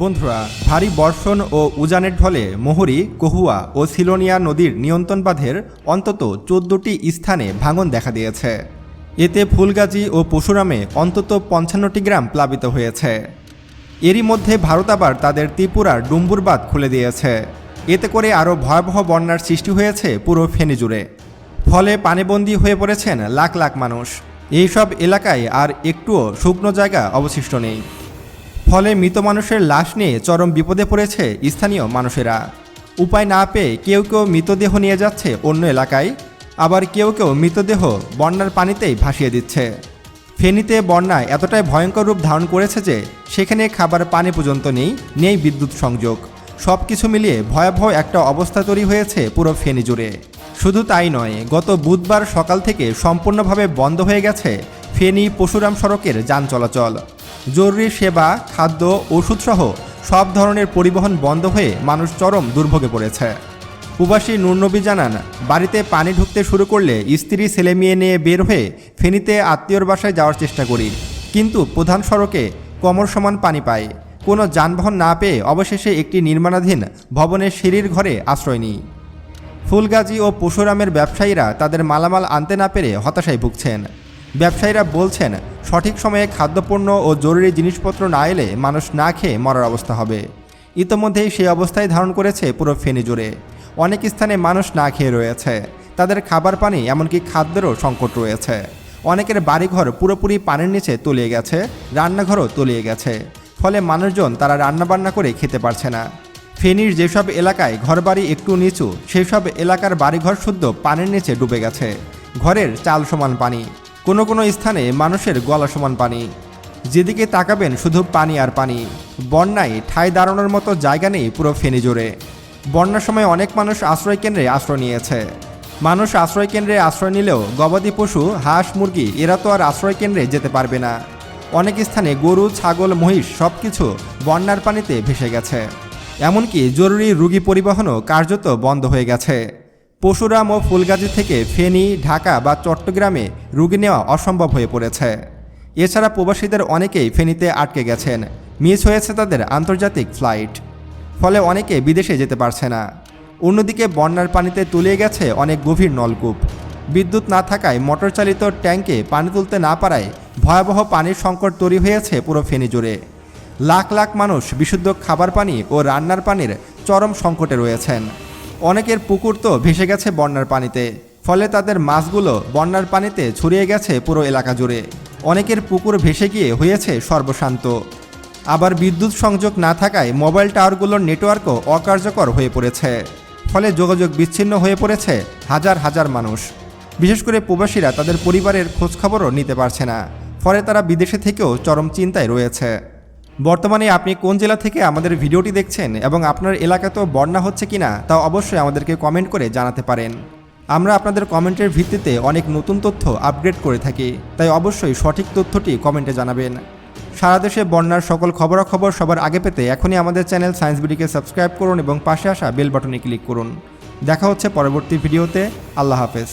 বন্ধুরা, ভারী বর্ষণ ও উজানের ঢলে মোহরি, কহুয়া ও সিলোনিয়া নদীর নিয়ন্ত্রণ বাঁধের অন্তত চোদ্দটি স্থানে ভাঙন দেখা দিয়েছে। এতে ফুলগাজী ও পশুরামে অন্তত পঞ্চান্নটি গ্রাম প্লাবিত হয়েছে। এরই মধ্যে ভারত আবার তাদের ত্রিপুরার ডুম্বুর বাঁধ খুলে দিয়েছে। এতে করে আরও ভয়াবহ বন্যার সৃষ্টি হয়েছে পুরো ফেনী জুড়ে ফলে পানিবন্দী হয়ে পড়েছেন লাখ লাখ মানুষ। এইসব এলাকায় আর একটুও শুকনো জায়গা অবশিষ্ট নেই। ফলে মৃত মানুষের লাশ নিয়ে চরম বিপদে পড়েছে স্থানীয় মানুষেরা। উপায় না পেয়ে কেউ কেউ মৃতদেহ নিয়ে যাচ্ছে অন্য এলাকায়, আবার কেউ কেউ মৃতদেহ বন্যার পানিতেই ভাসিয়ে দিচ্ছে। ফেনীতে বন্যায় এতটাই ভয়ঙ্কর রূপ ধারণ করেছে যে, সেখানে খাবার পানি পর্যন্ত নেই নেই বিদ্যুৎ সংযোগ। সব কিছু মিলিয়ে ভয়াবহ একটা অবস্থা তৈরি হয়েছে পুরো ফেনী জুড়ে। শুধু তাই নয়, গত বুধবার সকাল থেকে সম্পূর্ণভাবে বন্ধ হয়ে গেছে ফেনী পশুরাম সড়কের যান চলাচল। জরুরি সেবা, খাদ্য, ওষুধসহ সব ধরনের পরিবহন বন্ধ হয়ে মানুষ চরম দুর্ভোগে পড়েছে। প্রবাসী নুরনবী জানান, বাড়িতে পানি ঢুকতে শুরু করলে স্ত্রী ছেলে মেয়ে নিয়ে বের হয়ে ফেনীতে আত্মীয়র বাসায় যাওয়ার চেষ্টা করি। কিন্তু প্রধান সড়কে কমর সমান পানি পায়। কোনো যানবাহন না পেয়ে অবশেষে একটি নির্মাণাধীন ভবনের সিঁড়ির ঘরে আশ্রয় নিই। ফুলগাজী ও পশুরামের ব্যবসায়ীরা তাদের মালামাল আনতে না পেরে হতাশায় ভুগছেন। ব্যবসায়ীরা বলছেন, সঠিক সময়ে খাদ্যপণ্য ও জরুরি জিনিসপত্র না এলে মানুষ না খেয়ে মরার অবস্থা হবে। ইতোমধ্যেই সেই অবস্থায় ধারণ করেছে পুরো ফেনী জুড়ে অনেক স্থানে মানুষ না খেয়ে রয়েছে। তাদের খাবার পানি এমনকি খাদ্যেরও সংকট রয়েছে। অনেকের বাড়িঘর পুরোপুরি পানির নিচে তলিয়ে গেছে, রান্নাঘরও তলিয়ে গেছে। ফলে মানুষজন তারা রান্নাবান্না করে খেতে পারছে না। ফেনীর যেসব এলাকায় ঘরবাড়ি একটু নিচু সেই সব এলাকার বাড়িঘর শুদ্ধ পানির নিচে ডুবে গেছে। ঘরের চাল সমান পানি। কোনো কোনো স্থানে মানুষের গলা সমান পানি। যেদিকে তাকাবেন শুধু পানি আর পানি। বন্যায় ঠাই দাঁড়ানোর মতো জায়গা নেই পুরো ফেনী জুড়ে বন্যার সময় অনেক মানুষ আশ্রয় কেন্দ্রে আশ্রয় নিয়েছে। মানুষ আশ্রয় কেন্দ্রে আশ্রয় নিলেও গবাদি পশু, হাঁস, মুরগি, এরা তো আর আশ্রয় কেন্দ্রে যেতে পারবে না। অনেক স্থানে গরু, ছাগল, মহিষ সব কিছু বন্যার পানিতে ভেসে গেছে। এমনকি জরুরি রুগী পরিবহনও কার্যত বন্ধ হয়ে গেছে। পশুরাম ও ফুলগাজী থেকে ফেনী, ঢাকা বা চট্টগ্রামে রুগী নেওয়া অসম্ভব হয়ে পড়েছে। এছাড়া প্রবাসীদের অনেকেই ফেনীতে আটকে গেছেন। মিস হয়েছে তাদের আন্তর্জাতিক ফ্লাইট। ফলে অনেকে বিদেশে যেতে পারছে না। অন্যদিকে বন্যার পানিতে তলিয়ে গেছে অনেক গভীর নলকূপ। বিদ্যুৎ না থাকায় মোটর চালিত ট্যাঙ্কে পানি তুলতে না পারায় ভয়াবহ পানির সংকট তৈরি হয়েছে পুরো ফেনী জুড়ে। লাখ লাখ মানুষ বিশুদ্ধ খাবার পানি ও রান্নার পানির চরম সংকটে রয়েছেন। অনেকের পুকুর তো ভেসে গেছে বন্যার পানিতে, ফলে তাদের মাছগুলো বন্যার পানিতে ছড়িয়ে গেছে পুরো এলাকা জুড়ে। অনেকের পুকুর ভেসে গিয়ে হয়েছে সর্বশান্ত। আবার বিদ্যুৎ সংযোগ না থাকায় মোবাইল টাওয়ারগুলোর নেটওয়ার্কও অকার্যকর হয়ে পড়েছে, ফলে যোগাযোগ বিচ্ছিন্ন হয়ে পড়েছে হাজার হাজার মানুষ। বিশেষ করে প্রবাসীরা তাদের পরিবারের খোঁজখবরও নিতে পারছে না, ফলে তারা বিদেশে থেকেও চরম চিন্তায় রয়েছে। বর্তমানে আপনি কোন জেলা থেকে আমাদের ভিডিওটি দেখছেন এবং আপনার এলাকাতেও বন্যা হচ্ছে কিনা তা অবশ্যই আমাদেরকে কমেন্ট করে জানাতে পারেন। আমরা আপনাদের কমেন্টের ভিত্তিতে অনেক নতুন তথ্য আপগ্রেড করে থাকি, তাই অবশ্যই সঠিক তথ্যটি কমেন্টে জানাবেন। সারা দেশে বন্যার সকল খবরাখবর সবার আগে পেতে এখনই আমাদের চ্যানেল সায়েন্স বিডিকে সাবস্ক্রাইব করুন এবং পাশে আসা বেল বাটনে ক্লিক করুন। দেখা হচ্ছে পরবর্তী ভিডিওতে। আল্লাহ হাফেজ।